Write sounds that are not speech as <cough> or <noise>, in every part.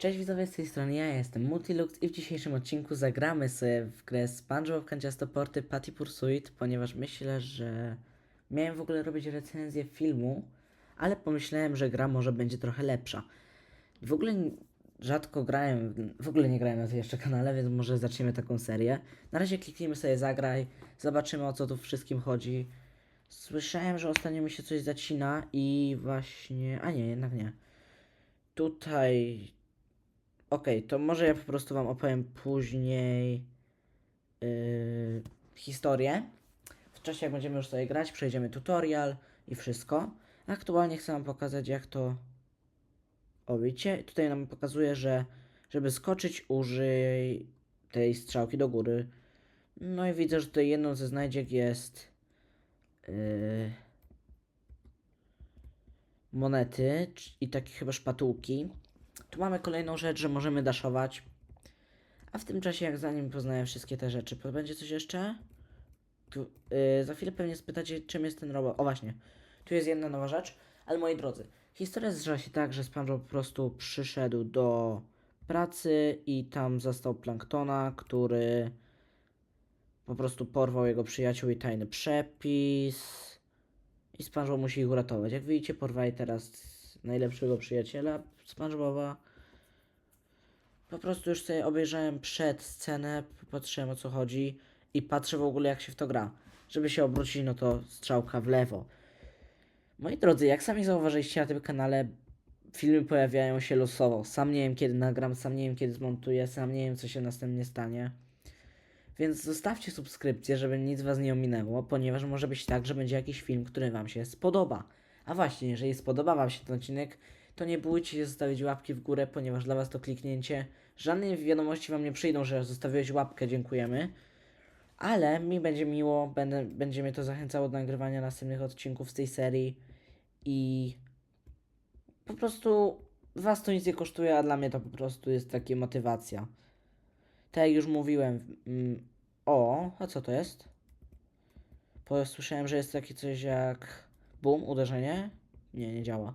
Cześć widzowie, z tej strony ja jestem Multilux i w dzisiejszym odcinku zagramy sobie w grę SpongeBob Kanciastoporty Patty Pursuit, ponieważ myślę, że miałem w ogóle robić recenzję filmu, ale pomyślałem, że gra może będzie trochę lepsza. W ogóle rzadko grałem, w ogóle nie grałem na tym jeszcze kanale, więc może zaczniemy taką serię. Na razie kliknijmy sobie zagraj, zobaczymy o co tu wszystkim chodzi. Słyszałem, że ostatnio mi się coś zacina i właśnie, a nie, jednak nie. Tutaj Okej, to może ja po prostu Wam opowiem później yy, historię. W czasie, jak będziemy już sobie grać, przejdziemy tutorial i wszystko. Aktualnie chcę Wam pokazać, jak to. O, widzicie? Tutaj nam pokazuje, że żeby skoczyć, użyj tej strzałki do góry. No i widzę, że tutaj jedną ze znajdziek jest. Yy, monety i takie chyba szpatułki. Tu mamy kolejną rzecz, że możemy daszować. A w tym czasie, jak zanim poznaję wszystkie te rzeczy, będzie coś jeszcze? Tu, yy, za chwilę pewnie spytacie, czym jest ten robot. O właśnie, tu jest jedna nowa rzecz. Ale moi drodzy, historia zrzała się tak, że SpongeBob po prostu przyszedł do pracy i tam zastał Planktona, który po prostu porwał jego przyjaciół i tajny przepis. I SpongeBob musi ich uratować. Jak widzicie, porwali teraz najlepszego przyjaciela SpongeBoba. Po prostu już sobie obejrzałem przed scenę, patrzyłem o co chodzi i patrzę w ogóle jak się w to gra. Żeby się obrócić, no to strzałka w lewo. Moi drodzy, jak sami zauważyliście na tym kanale, filmy pojawiają się losowo. Sam nie wiem kiedy nagram, sam nie wiem kiedy zmontuję, sam nie wiem co się następnie stanie. Więc zostawcie subskrypcję, żeby nic was nie ominęło, ponieważ może być tak, że będzie jakiś film, który wam się spodoba. A właśnie, jeżeli spodoba wam się ten odcinek, to nie bójcie się zostawić łapki w górę, ponieważ dla was to kliknięcie. Żadne wiadomości wam nie przyjdą, że zostawiłeś łapkę, dziękujemy. Ale mi będzie miło, będę, będzie mnie to zachęcało do nagrywania następnych odcinków z tej serii i po prostu was to nic nie kosztuje, a dla mnie to po prostu jest taka motywacja. Tak jak już mówiłem, mm, o, a co to jest? Bo słyszałem, że jest takie coś jak bum, uderzenie. Nie, nie działa.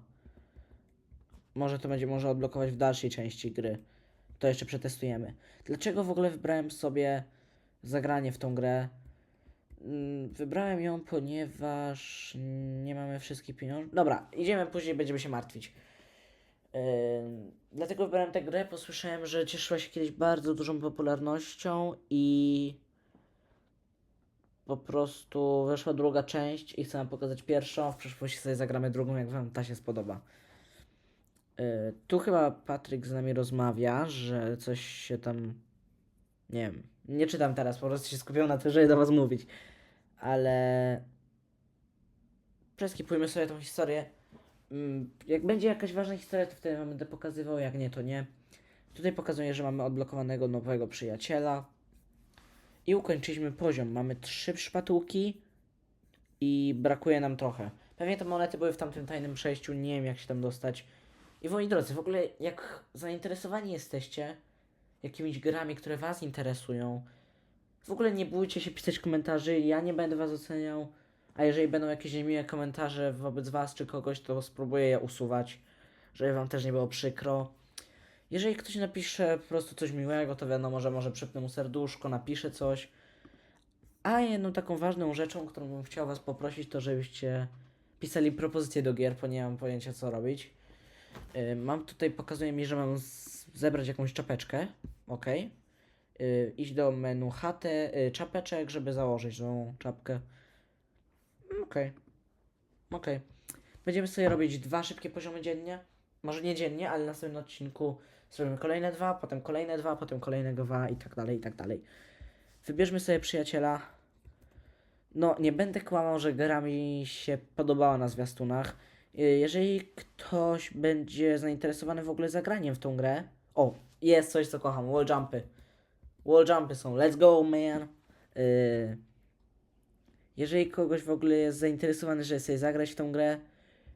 Może to będzie może odblokować w dalszej części gry. To jeszcze przetestujemy. Dlaczego w ogóle wybrałem sobie zagranie w tą grę? Mm, Wybrałem ją, ponieważ nie mamy wszystkich pieniędzy. Dobra, idziemy później, będziemy się martwić. Ym, dlatego wybrałem tę grę, bo słyszałem, że cieszyła się kiedyś bardzo dużą popularnością i po prostu weszła druga część i chcę wam pokazać pierwszą, w przyszłości sobie zagramy drugą, jak wam ta się spodoba. Yy, tu chyba Patryk z nami rozmawia, że coś się tam. Nie wiem. Nie czytam teraz, po prostu się skupiam na tym, żeby do Was mówić. Ale. Przeskipujmy sobie tą historię. Mm, Jak będzie jakaś ważna historia, to wtedy Wam będę pokazywał, jak nie, to nie. Tutaj pokazuję, że mamy odblokowanego nowego przyjaciela. I ukończyliśmy poziom. Mamy trzy szpatułki i brakuje nam trochę. Pewnie te monety były w tamtym tajnym przejściu, nie wiem jak się tam dostać. I moi drodzy, w ogóle jak zainteresowani jesteście jakimiś grami, które Was interesują, w ogóle nie bójcie się pisać komentarzy, ja nie będę Was oceniał, a jeżeli będą jakieś niemiłe komentarze wobec Was czy kogoś, to spróbuję je usuwać, żeby Wam też nie było przykro. Jeżeli ktoś napisze po prostu coś miłego, to wiadomo, że może przypnę mu serduszko, napisze coś. A jedną taką ważną rzeczą, którą bym chciał Was poprosić, to żebyście pisali propozycje do gier, bo nie mam pojęcia co robić. Y, Mam tutaj, pokazuje mi, że mam zebrać jakąś czapeczkę. Ok. Iść do menu HT, y, czapeczek, żeby założyć tą czapkę. Ok. Ok. Będziemy sobie robić dwa szybkie poziomy dziennie. Może nie dziennie, ale na następnym odcinku zrobimy kolejne dwa, potem kolejne dwa, potem kolejne dwa i tak dalej, i tak dalej. Wybierzmy sobie przyjaciela. No, nie będę kłamał, że gra mi się podobała na zwiastunach. Y, Jeżeli ktoś będzie zainteresowany w ogóle zagraniem w tą grę. O, jest coś, co kocham. Wall jumpy. Wall jumpy są. Let's go, man. Y, Jeżeli kogoś w ogóle jest zainteresowany, żeby sobie zagrać w tą grę,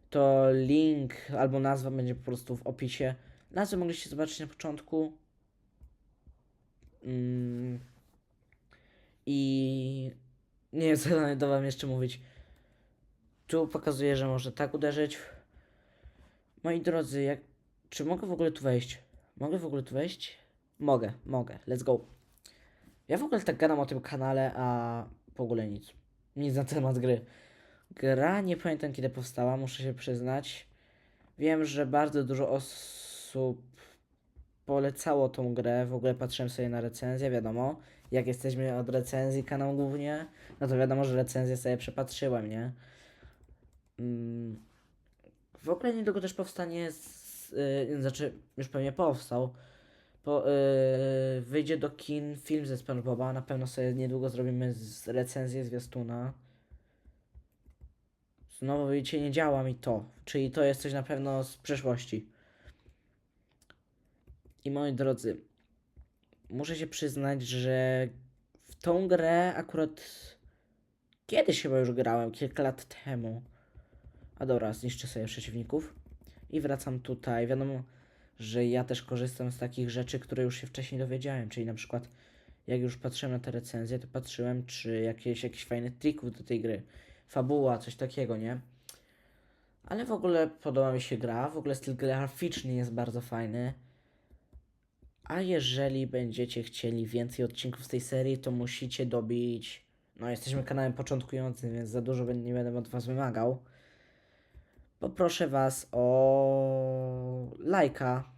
to link albo nazwa będzie po prostu w opisie. Nazwę mogliście zobaczyć na początku. Mm. I nie co dalej do wam jeszcze mówić. Tu pokazuje, że może tak uderzyć. Moi drodzy, jak... czy mogę w ogóle tu wejść? Mogę w ogóle tu wejść? Mogę, mogę. Let's go. Ja w ogóle tak gadam o tym kanale, a w ogóle nic. Nic na temat gry. Gra nie pamiętam kiedy powstała, muszę się przyznać. Wiem, że bardzo dużo osób polecało tą grę. W ogóle patrzyłem sobie na recenzję, wiadomo. Jak jesteśmy od recenzji kanał głównie, no to wiadomo, że recenzję sobie przepatrzyłem, nie? Mm. W ogóle niedługo też powstanie, z, yy, znaczy już pewnie powstał, po, yy, wyjdzie do kin film ze SpongeBoba, na pewno sobie niedługo zrobimy z recenzję zwiastuna. Znowu widzicie, nie działa mi to, czyli to jest coś na pewno z przeszłości. I moi drodzy, muszę się przyznać, że w tą grę akurat kiedyś chyba już grałem, kilka lat temu. A dobra, zniszczę sobie przeciwników. I wracam tutaj. Wiadomo, że ja też korzystam z takich rzeczy, które już się wcześniej dowiedziałem. Czyli na przykład, jak już patrzyłem na te recenzje, to patrzyłem, czy jakieś, jakiś fajny trików do tej gry. Fabuła, coś takiego, nie? Ale w ogóle podoba mi się gra. W ogóle styl graficzny jest bardzo fajny. A jeżeli będziecie chcieli więcej odcinków z tej serii, to musicie dobić. No, jesteśmy kanałem początkującym, więc za dużo nie będę od Was wymagał poproszę Was o lajka.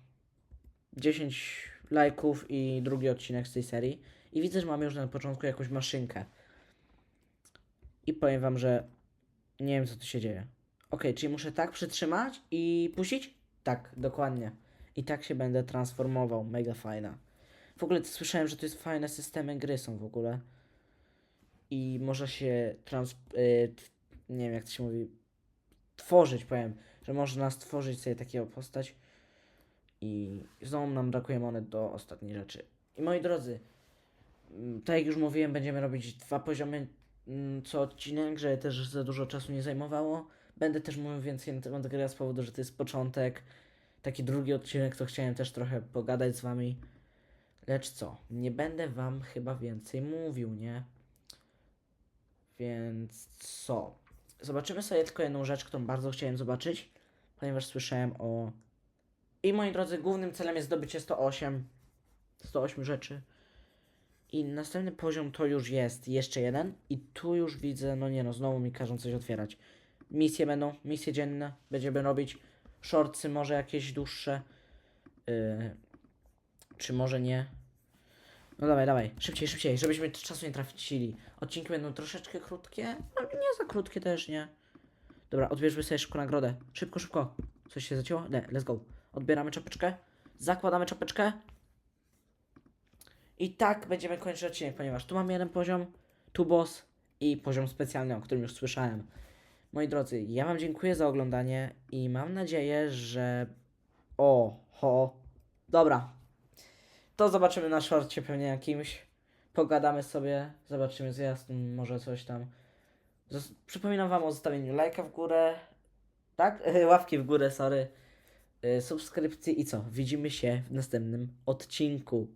10 lajków i drugi odcinek z tej serii. I widzę, że mamy już na początku jakąś maszynkę. I powiem Wam, że nie wiem, co tu się dzieje. Ok, czyli muszę tak przytrzymać i puścić? Tak, dokładnie. I tak się będę transformował. Mega fajna. W ogóle słyszałem, że to jest fajne systemy gry są w ogóle. I można się trans... y, nie wiem, jak to się mówi tworzyć, powiem, że można stworzyć sobie takiego postać i znowu nam brakuje monet do ostatniej rzeczy. I moi drodzy, mm, tak jak już mówiłem, będziemy robić dwa poziomy mm, co odcinek, żeby też za dużo czasu nie zajmowało. Będę też mówił więcej na temat gry z powodu, że to jest początek. Taki drugi odcinek, to chciałem też trochę pogadać z wami. Lecz co, nie będę wam chyba więcej mówił, nie? Więc co? Zobaczymy sobie tylko jedną rzecz, którą bardzo chciałem zobaczyć, ponieważ słyszałem o. I moi drodzy, głównym celem jest zdobycie 108. 108 rzeczy. I następny poziom to już jest jeszcze jeden. I tu już widzę, no nie no, znowu mi każą coś otwierać. Misje będą, misje dzienne. Będziemy robić shortsy, może jakieś dłuższe. Yy, czy może nie. No dawaj, dawaj, szybciej, szybciej, żebyśmy czasu nie tracili. Odcinki będą troszeczkę krótkie, no nie za krótkie też, nie? Dobra, odbierzmy sobie szybko nagrodę. Szybko, szybko. Coś się zacięło? Nie, let's go. Odbieramy czapeczkę, zakładamy czapeczkę. I tak będziemy kończyć odcinek, ponieważ tu mamy jeden poziom, tu boss i poziom specjalny, o którym już słyszałem. Moi drodzy, ja Wam dziękuję za oglądanie i mam nadzieję, że... O, ho. Dobra, to zobaczymy na szorcie pewnie jakimś. Pogadamy sobie, zobaczymy zjazd, może coś tam. Zos- przypominam wam o zostawieniu lajka w górę. Tak? <laughs> Ławki w górę, sorry. Y, Subskrypcji i co? Widzimy się w następnym odcinku.